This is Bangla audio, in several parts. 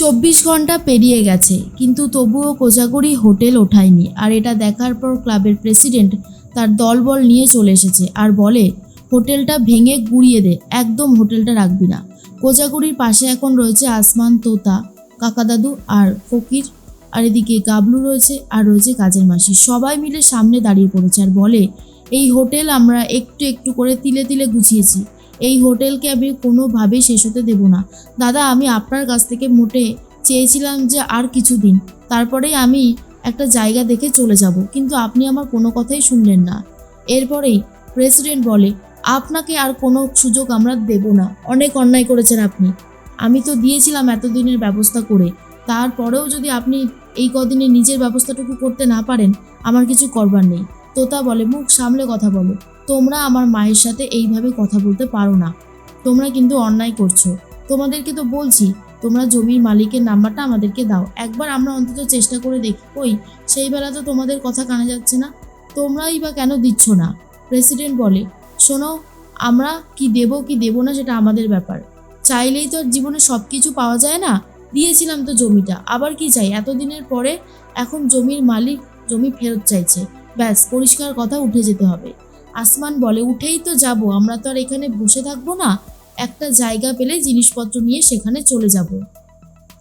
চব্বিশ ঘণ্টা পেরিয়ে গেছে, কিন্তু তবুও কোজাগরি হোটেল ওঠায়নি। আর এটা দেখার পর ক্লাবের প্রেসিডেন্ট তার দলবল নিয়ে চলে এসেছে আর বলে, হোটেলটা ভেঙে গুড়িয়ে দে, একদম হোটেলটা রাখবি না। কোজাগরির পাশে এখন রয়েছে আসমান তোতা, কাকাদাদু আর ফকির, আর এদিকে গাবলু রয়েছে আর রয়েছে কাজের মাসি। সবাই মিলে সামনে দাঁড়িয়ে পড়েছে আর বলে, এই হোটেল আমরা একটু একটু করে তিলে তিলে গুছিয়েছি। এই হোটেলকে আমি কোনোভাবেই শেষ হতে দেবো না। দাদা, আমি আপনার কাছ থেকে মোটে চেয়েছিলাম যে আর কিছুদিন। তারপরেই আমি একটা জায়গা দেখে চলে যাব, কিন্তু আপনি আমার কোনো কথাই শুনলেন না। এরপরেই প্রেসিডেন্ট বলে, আপনাকে আর কোনো সুযোগ আমরা দেব না। অনেক অন্যায় করেছেন আপনি। আমি তো দিয়েছিলাম এতদিনের ব্যবস্থা করে। তারপরেও যদি আপনি এই কদিনে নিজের ব্যবস্থাটুকু করতে না পারেন, আমার কিছু করবার নেই। তোতা বলে, মুখ সামলে কথা বলো। তোমরা আমার মায়ের সাথে এইভাবে কথা বলতে পারো না। তোমরা কিন্তু অন্যায় করছ। তোমাদেরকে তো বলছি, তোমরা জমির মালিকের নাম্বারটা আমাদেরকে দাও। একবার আমরা অন্তত চেষ্টা করে দেখি। ওই, সেই বেলা তো তোমাদের কথা কানে যাচ্ছে না। তোমরাই বা কেন দিচ্ছ না? প্রেসিডেন্ট বলে, শোনো, আমরা কি দেব কি দেব না সেটা আমাদের ব্যাপার। চাইলেই তো আর জীবনে সব কিছু পাওয়া যায় না। দিয়েছিলাম তো জমিটা, আবার কি চাই? এতদিনের পরে এখন জমির মালিক জমি ফেরত চাইছে। ব্যাস, পরিষ্কার কথা, উঠে যেতে হবে। আসমান বলে, উঠেই তো যাব, আমরা তো আর এখানে বসে থাকব না। একটা জায়গা পেলে জিনিসপত্র নিয়ে সেখানে চলে যাব।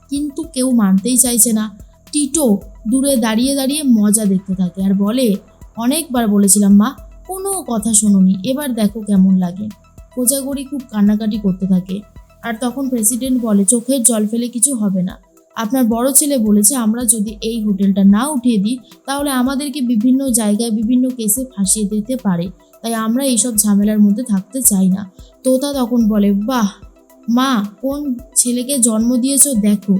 কিন্তু কেউ মানতেই চাইছে না। টিটো দূরে দাঁড়িয়ে দাঁড়িয়ে মজা দেখতে থাকে আর বলে, অনেকবার বলেছিলাম মা, কোনো কথা শোনোনি, এবার দেখো কেমন লাগে। কোজাগরি খুব কান্নাকাটি করতে থাকে। আর তখন প্রেসিডেন্ট বলে, চোখের জল ফেলে কিছু হবে না। আপনার বড় ছেলে বলেছে, আমরা যদি এই হোটেলটা না উঠিয়ে দিই, তাহলে আমাদেরকে বিভিন্ন জায়গায় বিভিন্ন কেসে ফাঁসিয়ে দিতে পারে। তাই আমরা এইসব ঝামেলার মধ্যে থাকতে চাই না। তোতা তখন বলে, বাহ, মা, কোন ছেলেকে জন্ম দিয়েছ দেখো।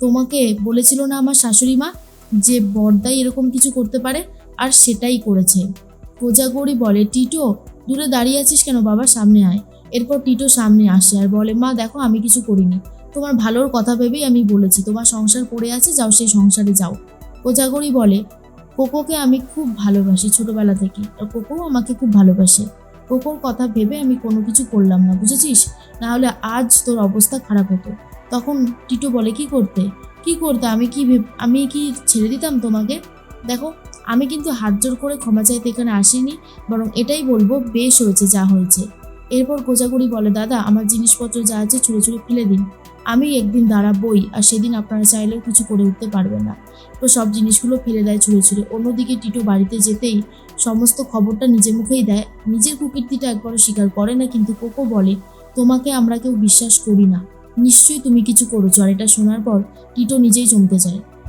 তোমাকে বলেছিল না আমার শাশুড়ি মা যে বর্দাই এরকম কিছু করতে পারে? আর সেটাই করেছে। কোজাগরি বলে, টিটো, দূরে দাঁড়িয়ে আছিস কেন? বাবা, সামনে আয়। এরপর টিটো সামনে আসে আর বলে, মা, দেখো, আমি কিছু করিনি। তোমার ভালোর কথা ভেবেই আমি বলেছি, তোমার সংসার পড়ে আছে, যাও সেই সংসারে যাও। কোজাগরি বলে, কোকোকে আমি খুব ভালোবাসি ছোটবেলা থেকে আর কোকোও আমাকে খুব ভালোবাসে। কোকোর কথা ভেবে আমি কোনো কিছু করলাম না, বুঝেছিস? না হলে আজ তোর অবস্থা খারাপ হতো। তখন টিটো বলে, কি করতে? কি করতে? আমি কি আমি কি ছেড়ে দিতাম তোমাকে? দেখো, আমি কিন্তু হাত জোর করে ক্ষমা চাইতে এখানে আসিনি, বরং এটাই বলব, বেশ হয়েছে যা হয়েছে। এরপর কোজাগুড়ি বলে, দাদা, আমার জিনিসপত্র যা আছে ছুঁড়ে ছুঁড়ে ফেলে দিন। আমি একদিন দাঁড়াবই আর সেদিন আপনারা চাইলেও কিছু করে উঠতে পারবেন না। তো সব জিনিসগুলো ফেলে দেয় ছুঁড়ে ছুঁড়ে। অন্যদিকে টিটো বাড়িতে যেতেই সমস্ত খবরটা নিজের মুখেই দেয়। নিজের কুকীর্তিটা একবারও স্বীকার করে না, কিন্তু কোকো বলে, তোমাকে আমরা কেউ বিশ্বাস করি না। নিশ্চয়ই তুমি কিছু করেছ। আর এটা শোনার পর টিটো নিজেই চমকে যায়।